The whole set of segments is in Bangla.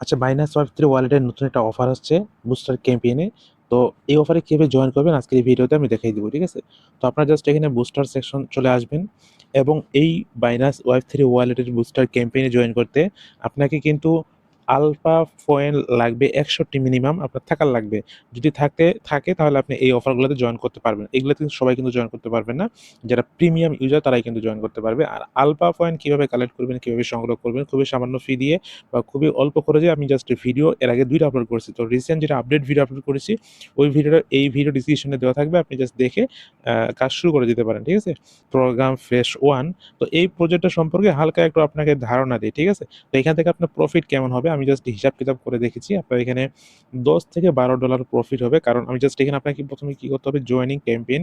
আচ্ছা বাইনান্স ওয়াইফ থ্রি ওয়ালেটের নতুন একটা অফার আসছে বুস্টার ক্যাম্পেইনে তো এই অফারে কীভাবে জয়েন করবেন? আজকের এই ভিডিওতে আমি দেখাই দেবো, ঠিক আছে? তো আপনারা জাস্ট এখানে বুস্টার সেকশন চলে আসবেন এবং এই বাইনাস ওয়াইফ থ্রি ওয়ালেটের বুস্টার ক্যাম্পেইনে জয়েন করতে আপনাকে কিন্তু আলফা ফয়েন লাগবে একষট্টি মিনিমাম আপনার থাকার লাগবে। যদি থাকে থাকে তাহলে আপনি এই অফারগুলোতে জয়েন করতে পারবেন। এগুলোতে কিন্তু সবাই কিন্তু জয়েন করতে পারবেন না। যারা প্রিমিয়াম ইউজার তারাই কিন্তু জয়েন করতে পারবে। আর আলফা পয়েন্ট কীভাবে কালেক্ট করবেন, কীভাবে সংগ্রহ করবেন, খুবই সামান্য ফি দিয়ে বা খুবই অল্প খরচে আমি জাস্ট ভিডিও এর আগে দুইটা আপলোড করেছি। তো রিসেন্ট যেটা আপডেট ভিডিও আপলোড করেছি, ওই ভিডিওটা এই ভিডিও ডিসক্রিপশনে দেওয়া থাকবে। আপনি জাস্ট দেখে কাজ শুরু করে দিতে পারেন, ঠিক আছে? প্রোগ্রাম ফ্রেশ ওয়ান তো এই প্রজেক্টটা সম্পর্কে হালকা একটু আপনাকে ধারণা দিই, ঠিক আছে? তো এখান থেকে আপনার প্রফিট কেমন হবে আমি জাস্ট হিসাব কিতাব করে দেখেছি, আপনার এখানে দশ থেকে বারো ডলার প্রফিট হবে। কারণ আমি জাস্ট এখানে আপনাকে প্রথমে কী করতে হবে জয়েনিং ক্যাম্পেইন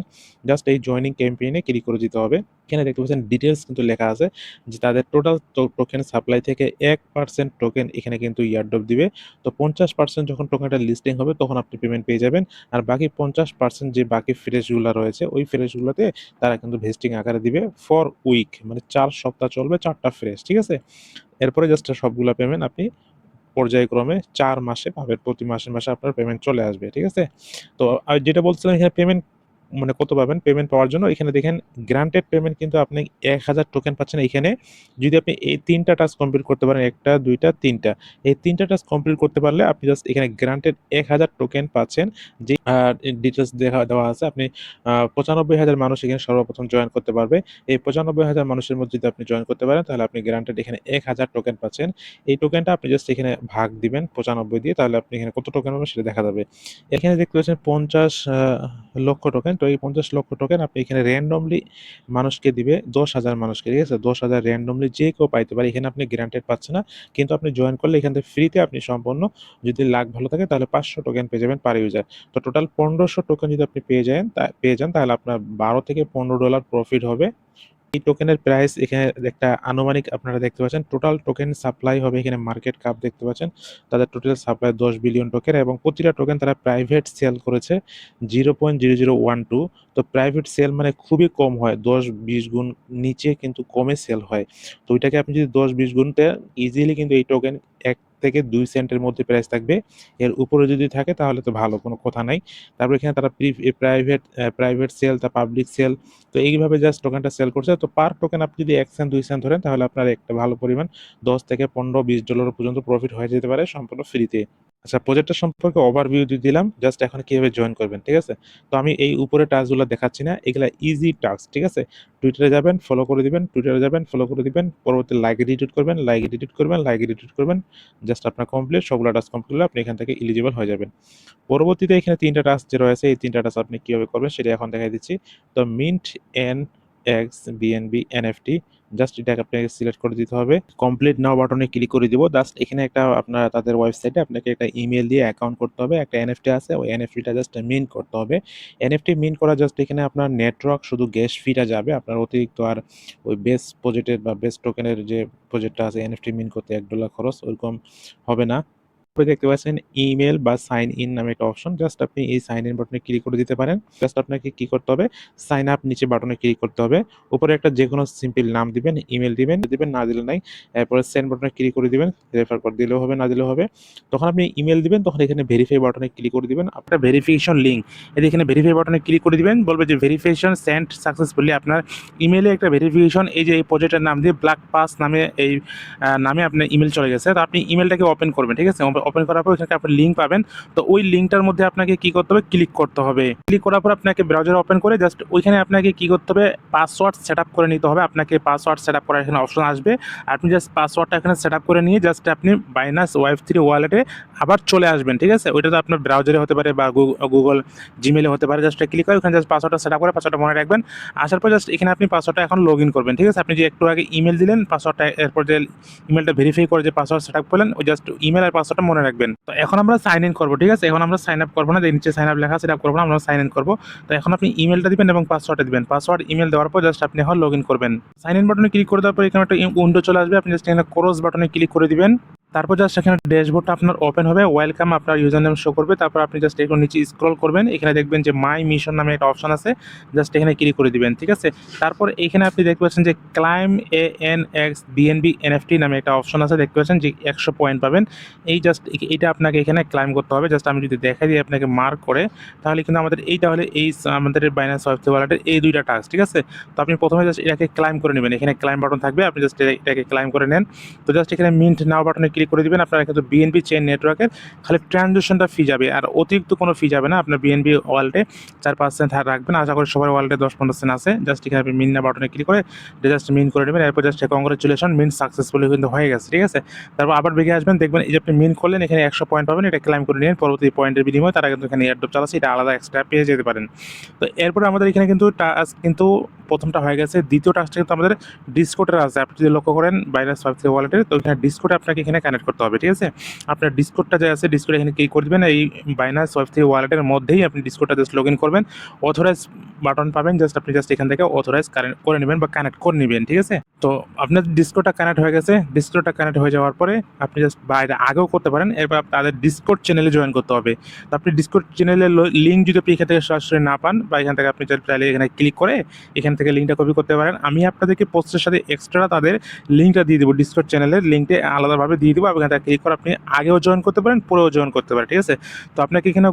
জাস্ট এই জয়েনিং ক্যাম্পেইনে ক্লিক করে দিতে হবে। এখানে দেখতে পাচ্ছেন ডিটেলস কিন্তু লেখা আছে, যে তাদের টোটাল টোকেন সাপ্লাই থেকে এক পার্সেন্ট টোকেন এখানে কিন্তু ইয়ারড্রপ দিবে। তো পঞ্চাশ পার্সেন্ট যখন টোকেনটা লিস্টিং হবে, তখন আপনি পেমেন্ট পেয়ে যাবেন। আর বাকি পঞ্চাশ পার্সেন্ট যে বাকি ফ্রেশগুলো রয়েছে, ওই ফ্রেশগুলোতে তারা কিন্তু ভেস্টিং আকারে দিবে ফর উইক মানে চার সপ্তাহ চলবে, চারটা ফ্রেশ ঠিক আছে? এরপরে জাস্ট সবগুলো পেমেন্ট আপনি পর্যায়ক্রমে চার মাসে পাবেন প্রতি মাসে মাসে আপনার পেমেন্ট চলে আসবে, ঠিক আছে? তো যেটা বলছিলাম, এখানে পেমেন্ট মানে কত পাবেন? পেমেন্ট পাওয়ার জন্য। এখানে দেখেন গ্রান্টেড পেমেন্ট কিন্তু আপনি এক হাজার টোকেন পাচ্ছেন এখানে। যদি আপনি এই তিনটা টাস্ক কমপ্লিট করতে পারেন, একটা, দুইটা, তিনটা। এই তিনটা টাস্ক কমপ্লিট করতে পারলে আপনি জাস্ট এখানে গ্রান্টেড এক হাজার টোকেন পাচ্ছেন। যে ডিটেলস দেখা, দেওয়া আছে, আপনি পঁচানব্বই হাজার মানুষ এখানে সর্বপ্রথম জয়েন করতে পারবে। এই পঁচানব্বই হাজার মানুষের মধ্যে যদি আপনি জয়েন করতে পারেন, তাহলে আপনি গ্রান্টেড এখানে এক হাজার টোকেন পাচ্ছেন। এই টোকেনটা আপনি জাস্ট এখানে ভাগ দিবেন পঁচানব্বই দিয়ে, তাহলে আপনি এখানে কত টোকেন হবে সেটা দেখা যাবে। এখানে দেখতে পাচ্ছেন পঞ্চাশ লক্ষ টোকেন তো এই পঞ্চাশ লক্ষ টোকেন আপনি এখানে র্যান্ডমলি মানুষকে দিবে, দশ হাজার মানুষকে, ঠিক আছে? দশ হাজার র্যান্ডমলি যে কেউ পাইতে পারে, এখানে আপনি গ্রান্টেড পাচ্ছে না, কিন্তু আপনি জয়েন করলে এখান থেকে ফ্রিতে আপনি সম্পূর্ণ যদি লাখ ভালো থাকে, তাহলে পাঁচশো টোকেন পেয়ে যাবেন পার ইউজার তো টোটাল পনেরোশো টোকেন যদি আপনি পেয়ে যান পেয়ে যান, তাহলে আপনার বারো থেকে পনেরো ডলার প্রফিট হবে। এই টোকেনের প্রাইস এখানে একটা আনুমানিক আপনারা দেখতে পাচ্ছেন। টোটাল টোকেন সাপ্লাই হবে এখানে মার্কেট কাপ দেখতে পাচ্ছেন। তাদের টোটাল সাপ্লাই দশ বিলিয়ন টোকেন এবং প্রতিটা টোকেন তারা প্রাইভেট সেল করেছে zero point zero zero one two তো প্রাইভেট সেল মানে খুবই কম হয়, দশ বিশ গুণ নিচে কিন্তু কমে সেল হয়। তো ওইটাকে আপনি যদি দশ বিশ গুণতে ইজিলি কিন্তু এই টোকেন এক থেকে দুই সেন্টের মধ্যে প্রাইস থাকবে। এর উপরে যদি থাকে তাহলে তো ভালো, কোনো কথা নাই। তারপর এখানে তারা প্রাইভেট প্রাইভেট সেল তা পাবলিক সেল তো এইভাবে জাস্ট টোকেনটা সেল করছে। তো পার টোকেন আপনি যদি এক সেন্ট দুই সেন্ট ধরেন, তাহলে আপনার একটা ভালো পরিমাণ দশ থেকে পনেরো, বিশ ডলার পর্যন্ত প্রফিট হয়ে যেতে পারে সম্পূর্ণ ফ্রিতে আচ্ছা প্রজেক্টটা সম্পর্কে ওভারভিউ দিয়ে দিলাম জাস্ট এখন কীভাবে জয়েন করবেন, ঠিক আছে? তো আমি এই উপরে টাস্কগুলো দেখাচ্ছি না, এগুলা ইজি টাস্ক ঠিক আছে? টুইটারে যাবেন ফলো করে দিবেন টুইটারে যাবেন ফলো করে দিবেন, পরবর্তী লাইক এডিট করবেন লাইক এডিট করবেন লাইক এডিট করবেন জাস্ট আপনার কমপ্লিট সবগুলো টাস্ক কমপ্লিট হলে আপনি এখান থেকে এলিজিবল হয়ে যাবেন। পরবর্তীতে এখানে তিনটা টাস্ক যে রয়েছে, এই তিনটা টাস্ক আপনি কীভাবে করবেন সেটা এখন দেখাই দিচ্ছি। তো mint N X BNB NFT just এটাকে আপনাকে সিলেক্ট করে দিতে হবে। কমপ্লিট নাও বাটনে ক্লিক করে দিব। জাস্ট এখানে একটা আপনার তাদের ওয়েবসাইটে আপনাকে একটা ইমেল দিয়ে অ্যাকাউন্ট করতে হবে। একটা এনএফটি আছে, ওই এনএফটিটা জাস্ট মিন্ট করতে হবে। এনএফটি মিন করা জাস্ট এখানে আপনার নেটওয়ার্ক শুধু গ্যাস ফিটা যাবে। আপনার অতিরিক্ত আর ওই বেস প্রজেক্টের বা বেস টোকেনের যে প্রজেক্টটা আছে এনএফটি মিন করতে এক ডলার খরচ, ওরকম হবে না। দেখতে পাচ্ছেন ইমেল বা সাইন ইন নামে একটা অপশন জাস্ট আপনি এই সাইন ইন বাটনে ক্লিক করে দিতে পারেন। জাস্ট আপনাকে কি করতে হবে? সাইন আপ নিচে বাটনে ক্লিক করতে হবে। উপরে একটা যে কোনো সিম্পল নাম দিবেন ইমেল দিবেন দিবেন, না দিলে নাই। এরপরে সেন্ড বাটনে ক্লিক করে দিবেন রেফার করে দিলেও হবে, না দিলেও হবে। তখন আপনি ইমেল দিবেন, তখন এখানে ভেরিফাই বাটনে ক্লিক করে দিবেন। আপনার ভেরিফিকেশন লিঙ্ক এই এখানে ভেরিফাই বাটনে ক্লিক করে দিবেন, বলবে যে ভেরিফিকেশন সেন্ড সাকসেসফুলি আপনার ইমেলে একটা ভেরিফিকেশন এই যে এই প্রজেক্টের নাম দিয়ে ব্ল্যাক পাস নামে এই নামে আপনার ইমেল চলে গেছে। তো আপনি ইমেলটাকে ওপেন করবেন, ঠিক আছে? ওপেন করার পর এখানে আপনি লিঙ্ক পাবেন। তো ওই লিঙ্কটার মধ্যে আপনাকে কি করতে হবে? ক্লিক করতে হবে। ক্লিক করার পর আপনাকে ব্রাউজার ওপেন করে জাস্ট ওইখানে আপনাকে কি করতে হবে? পাসওয়ার্ড সেট আপ করে নিতে হবে। আপনাকে পাসওয়ার্ড সেট আপ করার এখানে অপশন আসবে। আপনি জাস্ট পাসওয়ার্ডটা এখানে সেট আপ করে নিয়ে জাস্ট আপনি বাইনাস ওয়াইফ থ্রি ওয়ালেটে আবার চলে আসবেন, ঠিক আছে? ওইটা তো আপনার ব্রাউজারে হতে পারে বা গুগল জিমেলে হতে পারে। জাস্ট ক্লিক করে ওখানে জাস্ট পাসওয়ার্ডটা সেট আপ করে পাসওয়ার্ডটা মনে রাখবেন। আসার পর জাস্ট এখানে আপনি পাসওয়ার্ডটা এখন লগ ইন করবেন, ঠিক আছে? আপনি যে একটু আগে ইমেল দিলেন পাসওয়ার্ডটা এরপর যে ইমেলটা ভেরিফাই করে যে পাসওয়ার্ড সেট আপ করলেন, ওই জাস্ট ইমেল আর পাসওয়ার্ডটা মনে রাখবেন। তো এখন আমরা সাইন ইন করব, ঠিক আছে? এখন আমরা সাইন আপ করব না, যে নিচে সাইন আপ লেখা সেটা করব না, আমরা সাইন ইন করব। তো এখন আপনি ইমেলটা দিবেন এবং পাসওয়ার্ডটা দিবেন। পাসওয়ার্ড ইমেল দেওয়ার পর জাস্ট আপনি এখন লগ ইন করবেন সাইন ইন বাটনে ক্লিক করে দেওয়ার পর এখানে একটা উইন্ডো চলে আসবে। আপনি জাস্ট এখানে ক্রস বাটনে ক্লিক করে দিবেন। তারপর জাস্ট এখানে ড্যাশবোর্ডটা আপনার ওপেন হবে ওয়েলকাম আপনার ইউজার নেম শো করবে, তারপর আপনি জাস্ট একটু নিচে স্ক্রল করবেন, এখানে দেখবেন যে মাই মিশন নামে একটা অপশন আছে জাস্ট এখানে ক্লিক করে দিবেন, ঠিক আছে? তারপর এখানে আপনি দেখতে পাচ্ছেন যে claim A N X BNB NFT নামে একটা অপশন আছে, দেখতে পাচ্ছেন যে একশো পয়েন্ট পাবেন। এই জাস্ট এটা আপনাকে এখানে ক্লাইম করতে হবে জাস্ট আমি যদি দেখাই দিই আপনাকে মার্ক করে, তাহলে কিন্তু আমাদের এইটা হলে এই আমাদের বাইন্যান্স ওয়েবসাইট ওয়ালেটের এই দুইটা টাস্ক ঠিক আছে? তো আপনি প্রথমে জাস্ট এটাকে ক্লাইম করে নেবেন, এখানে ক্লাইম বাটন থাকবে, আপনি জাস্ট এটাকে ক্লাইম করে নেন। তো জাস্ট এখানে মিন্ট নাও বাটনে ক্লিক করে দিবেন, আপনার কিন্তু বিএনপি চেন নেটওয়ার্কের খালি ট্রানজেকশনটা ফি যাবে। আর অতিরিক্ত কোনো ফি যাবে না, আপনার বিএনপি ওয়ালেটে চার পার্সেন্ট রাখবেন। আশা করি সবার ওয়ালেটে দশ সেন্ট আছে। জাস্ট এখানে আপনি মিন না বাটনে ক্লিক করে জাস্ট মিন করে নেবেন। এরপর জাস্ট কংগ্রেচুলেশন মিন সাকসেসফুলি কিন্তু হয়ে গেছে, ঠিক আছে? তারপর আবার বেগে আসবেন, দেখবেন এই যে আপনি মিন করলেন, এখানে একশো পয়েন্ট পাবেন, এটা ক্লাইম করে নিন পরবর্তী পয়েন্টের বিনিময়ে তারা কিন্তু এখানে এয়ারড্রপ চালাচ্ছে, এটা আলাদা এক্সট্রা পেয়ে যেতে পারেন। তো এরপরে আমাদের এখানে কিন্তু টাস্ক কিন্তু প্রথমটা হয়ে গেছে। দ্বিতীয় টাস্কটা কিন্তু আমাদের ডিসকোডের আছে। আপনি যদি লক্ষ্য করেন বাইনাস ওয়েবসাইট ওয়ালেটে তো এখানে ডিসকোডে আপনাকে এখানে কানেক্ট করতে হবে, ঠিক আছে? আপনার ডিসকোডটা যে আছে ডিসকোড এখানে কী করে দিবেন। এই বাইনাস ওয়েবসাইট ওয়ালেটের মধ্যেই আপনি ডিসকোডটা জাস্ট লগ ইন করবেন। অথরাইজ বাটন পাবেন জাস্ট আপনি জাস্ট এখান থেকে অথরাইজ কানেক্ট করে নেবেন বা কানেক্ট করে নেবেন, ঠিক আছে? তো আপনার ডিসকোডটা কানেক্ট হয়ে গেছে। ডিসকোডটা কানেক্ট হয়ে যাওয়ার পরে আপনি জাস্ট বাইরে আগেও করতে পারেন। এরপর তাদের ডিসকোড চ্যানেলে জয়েন করতে হবে। তো আপনি ডিসকোড চ্যানেলের লিঙ্ক যদি আপনি এখান থেকে সরাসরি না পান বা এখান থেকে আপনি চাইলে এখানে ক্লিক করে এখান থেকে লিঙ্কটা কপি করতে পারেন। আমি আপনাদেরকে পোস্টের সাথে এক্সট্রা তাদের লিঙ্কটা দিয়ে দেবো। ডিসকোড চ্যানেলের লিঙ্কটা আলাদাভাবে দিয়ে দেবো এখান ক্লিক করে আপনি আগেও জয়েন করতে পারেন, পরেও জয়েন করতে পারেন, ঠিক আছে? তো আপনাকে এখানে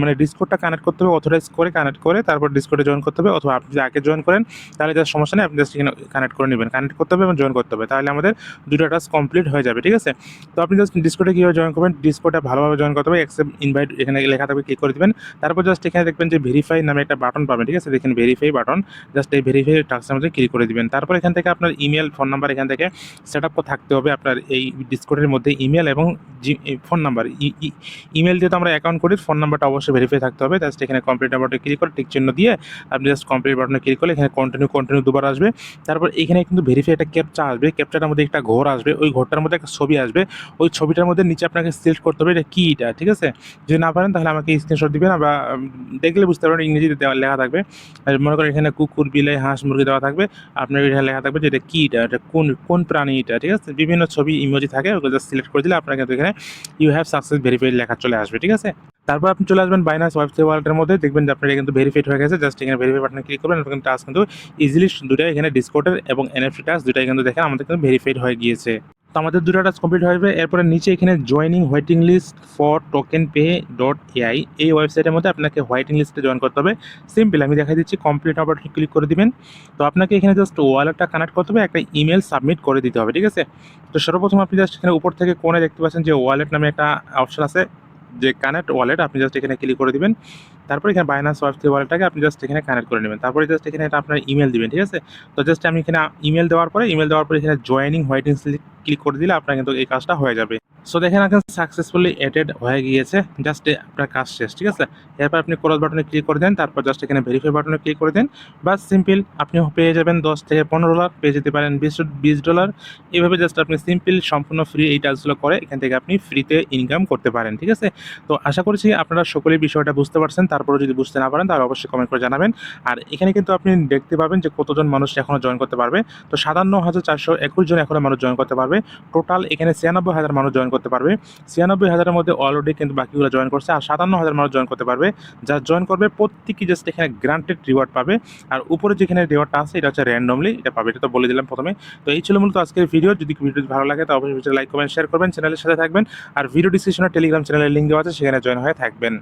মানে ডিসকোডটা কানেক্ট করতে হবে অথরাইজ করে কানেক্ট করে তারপর ডিসকোডে জয়েন করতে হবে অথবা আপনি যদি আগে জয়েন করেন, তাহলে যার সমস্যা নেই, আপনি জাস্ট এখানে কানেক্ট করে নেবেন। কানেক্ট করতে হবে এবং জয়েন করতে হবে। তাহলে আমাদের দুটো টাস্ক কমপ্লিট হয়ে যাবে, ঠিক আছে? তো আপনি জাস্ট ডিসকোডে কীভাবে জয়েন করবেন ডিসকোডে ভালোভাবে জয়েন করতে হবে অ্যাকসেপ্ট ইনভাইট এখানে লেখা থাকবে ক্লিক করে দিবেন। তারপর জাস্ট এখানে দেখবেন যে ভেরিফাই নামে একটা বাটন পাবেন, ঠিক আছে? দেখেন ভেরিফাই বাটন জাস্ট এই ভেরিফাই টাস্কের মধ্যে ক্লিক করে দিবেন। তারপর এখান থেকে আপনার ইমেল ফোন নাম্বার এখান থেকে সেট আপ থাকতে হবে, আপনার এই ডিসকোডের মধ্যে ইমেল এবং ফোন নাম্বার ইমেল দিয়ে তো আমরা অ্যাকাউন্ট করি ফোন নাম্বারটা অবশ্যই ভেরিফাই থাকতে হবে। জাস্ট এখানে কমপ্লিট বাটনে ক্লিক করে টিক চিহ্ন দিয়ে আপনি জাস্ট কমপ্লিট বাটনে ক্লিক করলে এখানে কন্টিনিউ কন্টিনিউ দুবার আসবে। তারপর এখানে কিন্তু ভেরিফাই একটা ক্যাপচা আসবে। ক্যাপচাটার মধ্যে একটা ঘর আসবে। ওই ঘরটার মধ্যে একটা ছবি আসবে। ওই ছবিটার মধ্যে নিচে আপনাকে সিলেক্ট করতে হবে এটা কি এটা, ঠিক আছে? যদি না পারেন তাহলে আমাকে স্ক্রিনশট দিবেন বা দেখলে বুঝতে পারবেন ইংরেজিতে লেখা থাকবে। মনে করেন এখানে কুকুর, বিলাই, হাঁস, মুরগি দেওয়া থাকবে। আপনার এখানে লেখা থাকবে যে এটা কি এটা এটা কোন কোন প্রাণী এটা, ঠিক আছে? বিভিন্ন ছবি ইমোজি থাকে, ওগুলো সিলেক্ট করে দিলে আপনার কিন্তু এখানে ইউ হ্যাভ সাকসেস ভেরিফাইড লেখা চলে আসবে, ঠিক আছে? তারপর আপনি চলে আসবেন বাইনাস ওয়েবসাইট ওয়ালেটের মধ্যে, দেখবেন যে আপনার কিন্তু ভেরিফাইড হয়ে গেছে জাস্ট এখানে ভেরিফাই বাটনে ক্লিক করবেন আপনার টাস্ক কিন্তু ইজিলি দুটাই এখানে ডিসকোটের এবং এনএফটি টাস্ক দুটাই কিন্তু দেখেন আমাদের কিন্তু ভেরিফাইড হয়ে গিয়েছে। তো আমাদের দুটো টাস্ক কমপ্লিট হয়ে যাবে। এরপরে নিচে এখানে joining waiting list for token pay dot AI এই ওয়েবসাইটের মধ্যে আপনাকে হোয়াইটিং লিস্টে জয়েন করতে হবে। সিম্পল আমি দেখাই দিচ্ছি কমপ্লিট আবার ক্লিক করে দিবেন। তো আপনাকে এখানে জাস্ট ওয়ালেটটা কানেক্ট করতে হবে, একটা ইমেল সাবমিট করে দিতে হবে, ঠিক আছে? তো সর্বপ্রথম আপনি জাস্ট এখানে উপর থেকে কোণে দেখতে পাচ্ছেন যে ওয়ালেট নামে একটা অপশন আছে, যে কানেক্ট ওয়ালেট আপনি জাস্ট এখানে ক্লিক করে দিবেন। তারপর এখানে বাইনান্স ওয়েবসাইট ওয়ালেটটাকে আপনি জাস্ট এখানে কানেক্ট করে নেবেন। তারপরে জাস্ট এখানে আপনার ইমেল দিবেন, ঠিক আছে? তো জাস্ট আমি এখানে ইমেল দেওয়ার পরে ইমেল দেওয়ার পরে এখানে জয়েনিং হোয়াইটিং ক্লিক করে দিলে আপনার কিন্তু এই কাজটা হয়ে যাবে। সো দেখেন এখন সাকসেসফুলি এডেড হয়ে গিয়েছে জাস্ট আপনার কাজ শেষ, ঠিক আছে? এরপর আপনি ক্রস বাটনে ক্লিক করে দেন, তারপর জাস্ট এখানে ভেরিফাই বাটনে ক্লিক করে দেন। বাস সিম্পল আপনি পেয়ে যাবেন দশ থেকে পনেরো ডলার পেয়ে যেতে পারেন বিশ বিশ ডলার এইভাবে জাস্ট আপনি সিম্পল সম্পূর্ণ ফ্রি এই টাস্কগুলো করে এখান থেকে আপনি ফ্রিতে ইনকাম করতে পারেন, ঠিক আছে? তো আশা করছি আপনারা সকলেই বিষয়টা বুঝতে পারছেন তারপরে যদি বুঝতে না পারেন, তাহলে অবশ্যই কমেন্ট করে জানাবেন। আর এখানে কিন্তু আপনি দেখতে পাবেন যে কতজন মানুষ এখনও জয়েন করতে পারবে। তো সাতান্ন হাজার চারশো একুশ জন এখনও মানুষ জয়েন করতে পারবে। টোটাল এখানে ছিয়ানব্বই হাজার মানুষ জয়েন করতে পারবে। ছিয়ানব্বই হাজারের মধ্যে অলরেডি কিন্তু বাকিগুলো জয়েন করছে আর সাতান্ন হাজার মানুষ জয়েন করতে পারবে। যা জয়েন করবে প্রত্যেকই জাস্ট এখানে গ্রান্টেড রিওয়ার্ড পাবে। আর উপরে যেখানে রিওয়ার্ডটা আছে, এটা হচ্ছে র্যান্ডমলি এটা পাবে, এটা তো বলে দিলাম প্রথমে। তো এই ছিল মূলত আজকের ভিডিও যদি ভিডিও ভালো লাগে, তো অবশ্যই লাইক কমেন্ট শেয়ার করবেন চ্যানেলের সাথে থাকবেন। আর ভিডিও ডিসক্রিপশনে টেলিগ্রাম চ্যানেলের লিঙ্ক দেওয়া আছে, সেখানে জয়েন হয়ে থাকবেন।